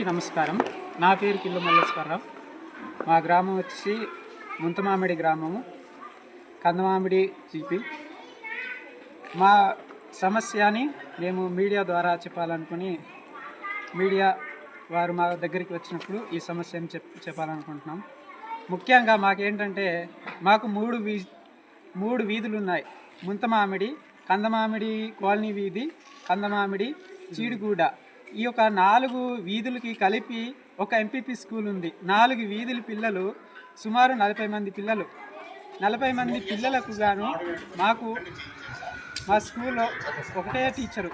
అందరికీ నమస్కారం. నా పేరు కిల్లు మల్లేశ్వరరావు. మా గ్రామం వచ్చి ముంతమామిడి గ్రామము కందమామిడి జీపీ మా సమస్యని మేము మీడియా ద్వారా చెప్పాలనుకుని మీడియా వారు మా దగ్గరికి వచ్చినప్పుడు ఈ సమస్యను చెప్ చెప్పాలనుకుంటున్నాం. ముఖ్యంగా మాకేంటంటే మాకు మూడు వీ మూడు వీధులు ఉన్నాయి. ముంతమామిడి కందమామిడి కాలనీ వీధి కందమామిడి చీడుగూడ. ఈ యొక్క నాలుగు వీధులకి కలిపి ఒక ఎంపీపీ స్కూల్ ఉంది. నాలుగు వీధుల పిల్లలు సుమారు నలభై మంది పిల్లలు. నలభై మంది పిల్లలకు గాను మాకు మా స్కూల్లో ఒకటే టీచరు.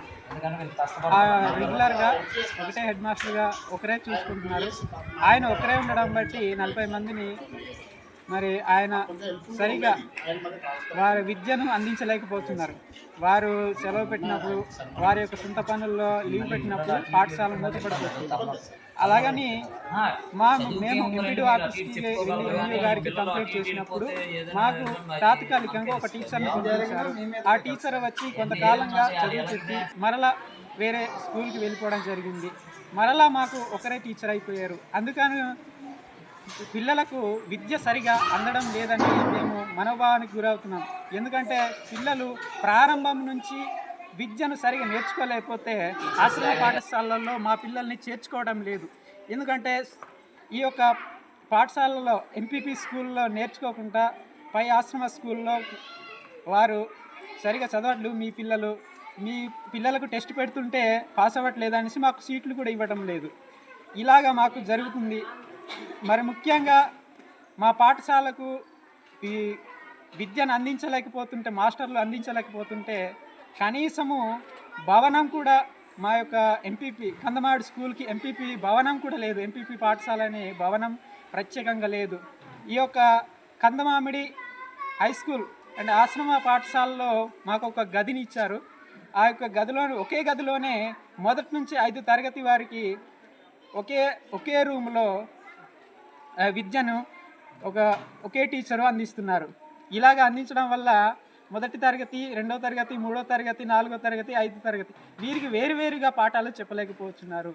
రెగ్యులర్గా ఒకటే హెడ్ మాస్టర్గా ఒకరే చూసుకుంటున్నారు. ఆయన ఒకరే ఉండడం బట్టి నలభై మందిని మరి ఆయన సరిగా వారి విద్యను అందించలేకపోతున్నారు. వారు సెలవు పెట్టినప్పుడు వారి యొక్క సొంత పనుల్లో లీవ్ పెట్టినప్పుడు పాఠశాల మూతపడిపోతుంది అలాగని మా మేము ఎంపీడీ ఆఫీస్కి వెళ్ళి ఎంఈ గారికి కంప్లైంట్ చేసినప్పుడు మాకు తాత్కాలికంగా ఒక టీచర్ని పంపించారు. ఆ టీచర్ వచ్చి కొంతకాలంగా చదువు చెప్పి మరలా వేరే స్కూల్కి వెళ్ళిపోవడం జరిగింది. మరలా మాకు ఒకరే టీచర్ అయిపోయారు. అందుకని పిల్లలకు విద్య సరిగా అందడం లేదని మేము మనోభావానికి గురవుతున్నాం. ఎందుకంటే పిల్లలు ప్రారంభం నుంచి విద్యను సరిగా నేర్చుకోలేకపోతే ఆశ్రమ పాఠశాలల్లో మా పిల్లల్ని చేర్చుకోవడం లేదు. ఎందుకంటే ఈ యొక్క పాఠశాలలో ఎంపీపీ స్కూల్లో నేర్చుకోకుండా పై ఆశ్రమ స్కూల్లో వారు సరిగా చదవట్లు మీ పిల్లలు మీ పిల్లలకు టెస్ట్ పెడుతుంటే పాస్ అవ్వట్లేదు అనేసి మాకు సీట్లు కూడా ఇవ్వడం లేదు. ఇలాగా మాకు జరుగుతుంది. మరి ముఖ్యంగా మా పాఠశాలకు ఈ విద్యను అందించలేకపోతుంటే మాస్టర్లు అందించలేకపోతుంటే కనీసము భవనం కూడా మా యొక్క ఎంపీపీ కందమాడు స్కూల్కి ఎంపీపీ భవనం కూడా లేదు. ఎంపీపీ పాఠశాల అనే భవనం ప్రత్యేకంగా లేదు. ఈ యొక్క కందమామిడి హై స్కూల్ అండ్ ఆశ్రమ పాఠశాలలో మాకు ఒక గదిని ఇచ్చారు. ఆ యొక్క గదిలో ఒకే గదిలోనే మొదటి నుంచి ఐదు తరగతి వారికి ఒకే ఒకే రూమ్లో విద్యను ఒక ఒకే టీచరు అందిస్తున్నారు. ఇలాగ అందించడం వల్ల మొదటి తరగతి రెండో తరగతి మూడో తరగతి నాలుగో తరగతి ఐదో తరగతి వీరికి వేరువేరుగా పాఠాలు చెప్పలేకపోతున్నారు.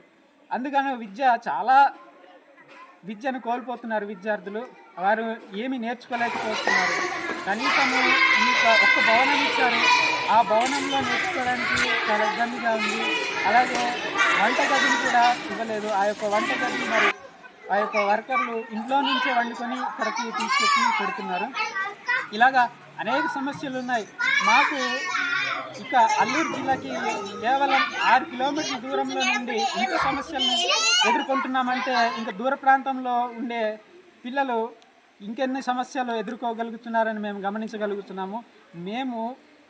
అందుకని విద్య చాలా విద్యను కోల్పోతున్నారు విద్యార్థులు. వారు ఏమి నేర్చుకోలేకపోతున్నారు. కనీసము ఒక ఒక్క భవనం ఇచ్చారు. ఆ భవనంలో నేర్చుకోవడానికి చాలా ఇబ్బందిగా ఉంది. అలాగే వంట గదిని కూడా ఇవ్వలేదు. ఆ యొక్క వంట గది మరి ఆ యొక్క వర్కర్లు ఇంట్లో నుంచే వండుకొని ఇక్కడికి తీసుకొచ్చి పెడుతున్నారు. ఇలాగా అనేక సమస్యలు ఉన్నాయి. మాకు ఇక అల్లూరు జిల్లాకి కేవలం ఆరు కిలోమీటర్ల దూరంలో నుండి ఇంత సమస్యలను ఎదుర్కొంటున్నామంటే ఇంకా దూర ప్రాంతంలో ఉండే పిల్లలు ఇంకెన్ని సమస్యలు ఎదుర్కోగలుగుతున్నారని మేము గమనించగలుగుతున్నాము. మేము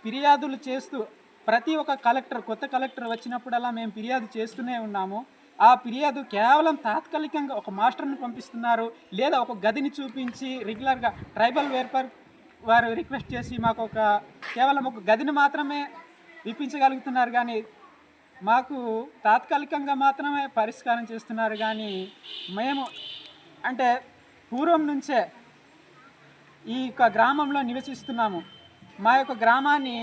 ఫిర్యాదులు చేస్తూ ప్రతి ఒక్క కలెక్టర్ కొత్త కలెక్టర్ వచ్చినప్పుడల్లా మేము ఫిర్యాదు చేస్తూనే ఉన్నాము. ఆ ఫిర్యాదు కేవలం తాత్కాలికంగా ఒక మాస్టర్ని పంపిస్తున్నారు లేదా ఒక గదిని చూపించి రెగ్యులర్గా ట్రైబల్ వేర్పర్ వారు రిక్వెస్ట్ చేసి మాకు ఒక కేవలం ఒక గదిని మాత్రమే ఇప్పించగలుగుతున్నారు కానీ మాకు తాత్కాలికంగా మాత్రమే పరిష్కారం చేస్తున్నారు కానీ మేము అంటే పూర్వం నుంచే ఈ యొక్క గ్రామంలో నివసిస్తున్నాము. మా యొక్క గ్రామాన్ని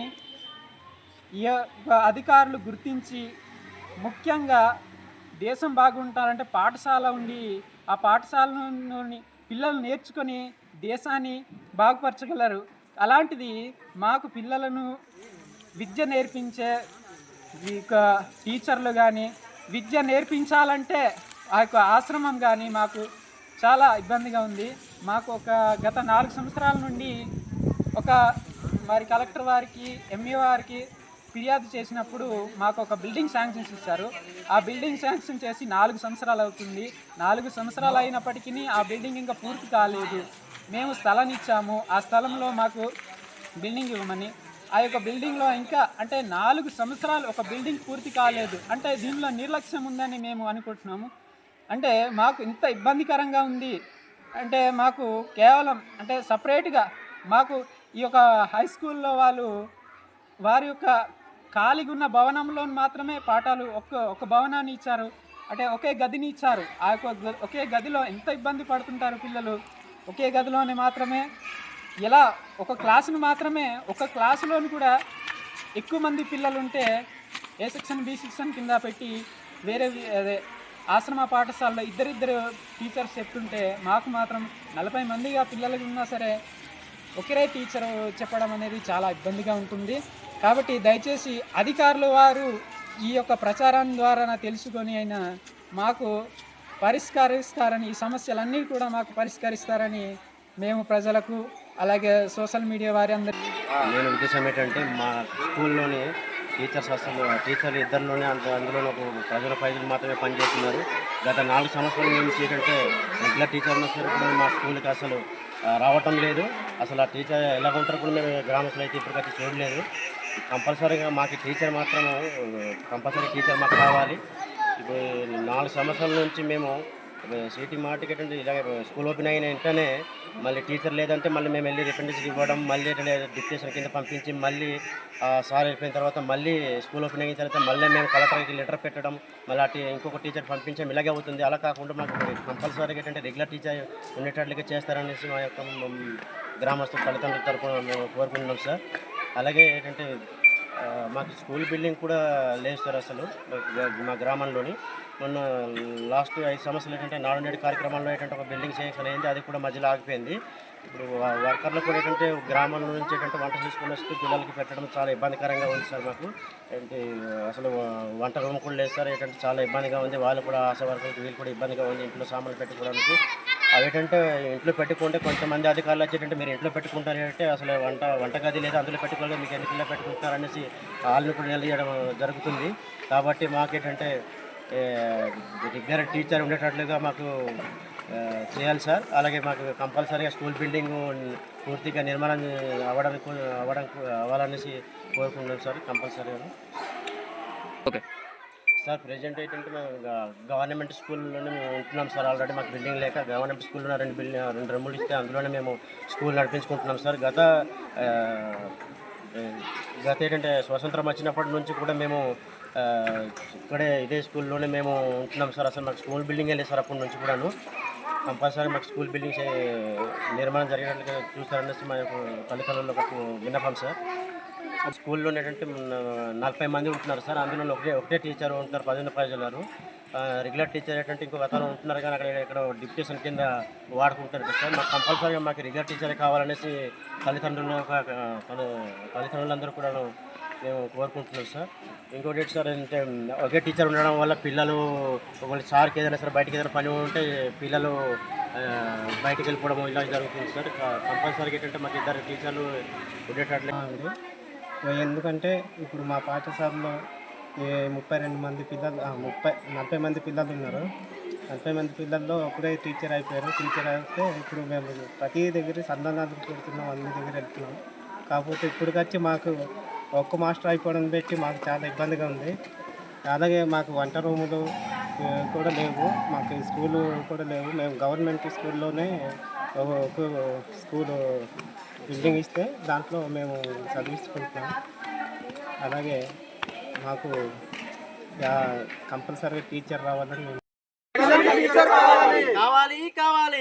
ఈ అధికారులు గుర్తించి ముఖ్యంగా దేశం బాగుంటారంటే పాఠశాల ఉండి ఆ పాఠశాలలోని పిల్లలు నేర్చుకొని దేశాన్ని బాగుపరచగలరు. అలాంటిది మాకు పిల్లలను విద్య నేర్పించే ఈ యొక్క టీచర్లు కానీ విద్య నేర్పించాలంటే ఆ యొక్క ఆశ్రమం కానీ మాకు చాలా ఇబ్బందిగా ఉంది. మాకు ఒక గత నాలుగు సంవత్సరాల నుండి ఒక మరి కలెక్టర్ వారికి ఎంఈ వారికి ఫిర్యాదు చేసినప్పుడు మాకు ఒక బిల్డింగ్ శాంక్షన్స్ ఇచ్చారు. ఆ బిల్డింగ్ శాంక్షన్ చేసి నాలుగు సంవత్సరాలు అవుతుంది. నాలుగు సంవత్సరాలు అయినప్పటికీ ఆ బిల్డింగ్ ఇంకా పూర్తి కాలేదు. మేము స్థలాన్ని ఇచ్చాము. ఆ స్థలంలో మాకు బిల్డింగ్ ఇవ్వమని ఆ యొక్క బిల్డింగ్లో ఇంకా అంటే నాలుగు సంవత్సరాలు ఒక బిల్డింగ్ పూర్తి కాలేదు. అంటే దీనిలో నిర్లక్ష్యం ఉందని మేము అనుకుంటున్నాము. అంటే మాకు ఇంత ఇబ్బందికరంగా ఉంది. అంటే మాకు కేవలం అంటే సపరేట్గా మాకు ఈ యొక్క హై స్కూల్లో వాళ్ళు వారి యొక్క ఖాళీగా ఉన్న భవనంలో మాత్రమే పాఠాలు ఒక్క ఒక భవనాన్ని ఇచ్చారు. అంటే ఒకే గదిని ఇచ్చారు. ఆ యొక్క ఒకే గదిలో ఎంత ఇబ్బంది పడుతుంటారు పిల్లలు? ఒకే గదిలోనే మాత్రమే. ఎలా? ఒక క్లాసును మాత్రమే. ఒక క్లాసులోని కూడా ఎక్కువ మంది పిల్లలు ఉంటే ఏ సెక్షన్ బి సెక్షన్ కింద పెట్టి వేరే అదే ఆశ్రమ పాఠశాలలో ఇద్దరిద్దరు టీచర్స్ చెప్తుంటే మాకు మాత్రం నలభై మందిగా పిల్లలకి ఉన్నా సరే ఒకరే టీచర్ చెప్పడం అనేది చాలా ఇబ్బందిగా ఉంటుంది. కాబట్టి దయచేసి అధికారులు వారు ఈ యొక్క ప్రచారం ద్వారా తెలుసుకొని అయినా మాకు పరిష్కరిస్తారని ఈ సమస్యలన్నీ కూడా మాకు పరిష్కరిస్తారని మేము ప్రజలకు అలాగే సోషల్ మీడియా వారి అందరికీ నేను ఉద్దేశం ఏంటంటే మా స్కూల్లోని టీచర్స్ అసలు టీచర్లు ఇద్దరిలోనే అంత అందులో ఒక ప్రజల ప్రజలు మాత్రమే పనిచేస్తున్నారు. గత నాలుగు సంవత్సరాల నుంచి ఏంటంటే రెగ్యులర్ టీచర్ ఉన్న సరే కూడా మా స్కూల్కి అసలు రావటం లేదు. అసలు ఆ టీచర్ ఎలా ఉంటారు కూడా మేము గ్రామస్తులు అయితే ఇప్పటికైతే చూడలేదు. కంపల్సరీగా మాకు టీచర్ మాత్రం కంపల్సరీ టీచర్ మాకు కావాలి. ఇప్పుడు నాలుగు సంవత్సరాల నుంచి మేము సిటీ మాటికి అంటే ఇలాగే స్కూల్ ఓపెన్ అయిన వెంటనే మళ్ళీ టీచర్ లేదంటే మళ్ళీ మేము వెళ్ళి రిప్రజెంటేషన్ ఇవ్వడం మళ్ళీ ఏంటంటే కింద పంపించి మళ్ళీ సార్ వెళ్ళిపోయిన తర్వాత మళ్ళీ స్కూల్ ఓపెన్ అయిన తర్వాత మళ్ళీ మేము కలెక్టర్కి లెటర్ పెట్టడం మళ్ళీ అటు ఇంకొక టీచర్ పంపించడం ఇలాగే అవుతుంది. అలా కాకుండా మాకు కంపల్సరీగా ఏంటంటే రెగ్యులర్ టీచర్ ఉండేటట్లుగా చేస్తారనేసి మా యొక్క గ్రామస్తుల తల్లిదండ్రుల తరఫున మేము కోరుకుంటున్నాం సార్. అలాగే ఏంటంటే మాకు స్కూల్ బిల్డింగ్ కూడా లేదు సార్ అసలు. మా- గ్రామంలోని. మొన్న లాస్ట్ ఐదు సంవత్సరాలు ఏంటంటే నాడు నేడు కార్యక్రమంలో ఏంటంటే ఒక బిల్డింగ్ శాంక్షన్ అయింది. అది కూడా మధ్యలో ఆగిపోయింది. ఇప్పుడు వర్కర్లు కూడా ఏంటంటే గ్రామం నుంచి ఏంటంటే వంట చేసుకుని వస్తూ పిల్లలకి పెట్టడం చాలా ఇబ్బందికరంగా ఉంది సార్ మాకు. ఏంటి అసలు వంట రూమ్ కూడా లేదు సార్. ఏంటంటే చాలా ఇబ్బందిగా ఉంది. వాళ్ళు కూడా ఆశ వర్కర్కి వీళ్ళు కూడా ఇబ్బందిగా ఉంది. ఇంట్లో సామాన్లు పెట్టుకోవడానికి. అవేటంటే ఇంట్లో పెట్టుకుంటే కొంతమంది అధికారులు వచ్చేటంటే మీరు ఇంట్లో పెట్టుకుంటారు అంటే అసలు వంట వంటగది లేదా అందులో పెట్టుకోలేదు మీకు ఎందుకు ఇలా పెట్టుకుంటారు అనేసి వాళ్ళని కూడా నిలదీయడం జరుగుతుంది. కాబట్టి మాకేంటంటే దగ్గర టీచర్ ఉండేటట్లుగా మాకు చేయాలి సార్. అలాగే మాకు కంపల్సరీగా స్కూల్ బిల్డింగ్ పూర్తిగా నిర్మాణం అవ్వడానికి అవ్వడానికి అవ్వాలనేసి కోరుకుంటున్నాం సార్ కంపల్సరీగా. సార్ ప్రజెంట్ ఏంటంటే మేము గవర్నమెంట్ స్కూల్లోనే మేము ఉంటున్నాం సార్. ఆల్రెడీ మాకు బిల్డింగ్ లేక గవర్నమెంట్ స్కూల్లో రెండు బిల్డింగ్ రెండు రూములు ఇస్తే అందులోనే మేము స్కూల్ నడిపించుకుంటున్నాం సార్. గత గత ఏంటంటే స్వతంత్రం వచ్చినప్పటి నుంచి కూడా మేము ఇక్కడే ఇదే స్కూల్లోనే మేము ఉంటున్నాం సార్. అసలు మాకు స్కూల్ బిల్డింగే లేదు సార్ అప్పటి నుంచి కూడాను. కంపల్సరీ మాకు స్కూల్ బిల్డింగ్స్ నిర్మాణం జరిగినట్లుగా చూస్తారనేసి మా యొక్క తల్లిదండ్రులకు ఒక విన్నపం సార్. స్కూల్లో ఏంటంటే నలభై మంది ఉంటున్నారు సార్. అందులో ఒకటే ఒకటే టీచర్ ఉంటున్నారు పదిహేను ప్రజలు రెగ్యులర్ టీచర్ ఏంటంటే ఇంకో అతను ఉంటున్నారు కానీ అక్కడ ఇక్కడ డిప్యూటేషన్ కింద వాడుకుంటారు కదా సార్. మాకు కంపల్సరీగా మాకు రెగ్యులర్ టీచర్ కావాలనేసి తల్లిదండ్రులు ఒక తల్లిదండ్రులందరూ కూడా మేము కోరుకుంటున్నాం సార్. ఇంకోటి సార్ అంటే ఒకే టీచర్ ఉండడం వల్ల పిల్లలు ఒకవేళ సార్కి ఏదైనా సరే బయటికి ఏదైనా పని ఉంటే పిల్లలు బయటకు బయటికి వెళ్ళిపోవడం ఇలా జరుగుతుంది సార్. కంపల్సరీగా ఏంటంటే మాకు ఇద్దరు టీచర్లు ఉండేటట్లు. ఉంది ఎందుకంటే ఇప్పుడు మా పాఠశాలలో ఏ ముప్పై రెండు మంది పిల్లలు ముప్పై నలభై మంది పిల్లలు ఉన్నారు. నలభై మంది పిల్లల్లో ఒకడే టీచర్ అయిపోయారు. టీచర్ అయితే ఇప్పుడు మేము ప్రతి దగ్గర సంధానాలు పెడుతున్నాం అన్ని దగ్గర వెళ్తున్నాం. కాకపోతే ఇప్పటికొచ్చి మాకు ఒక్క మాస్టర్ అయిపోవడం పెట్టి మాకు చాలా ఇబ్బందిగా ఉంది. అలాగే మాకు వంట రూములు కూడా లేవు. మాకు స్కూలు కూడా లేవు. మేము గవర్నమెంట్ స్కూల్లోనే ఒక స్కూలు బిల్డింగ్ ఇస్తే దాంట్లో మేము చదివించుకుంటున్నాం. అలాగే మాకు కంపల్సరీగా టీచర్ రావాలని కావాలి కావాలి.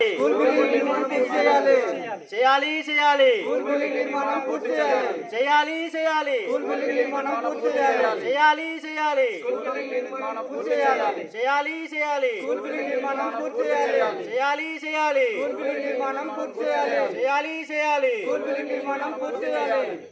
చేయాలి. చేయాలి. చేయాలి చేయాలి. చేయాలి. చేయాలి. చేయాలి చేయాలి. చేయాలి. చేయాలి చేయాలి. చేయాలి.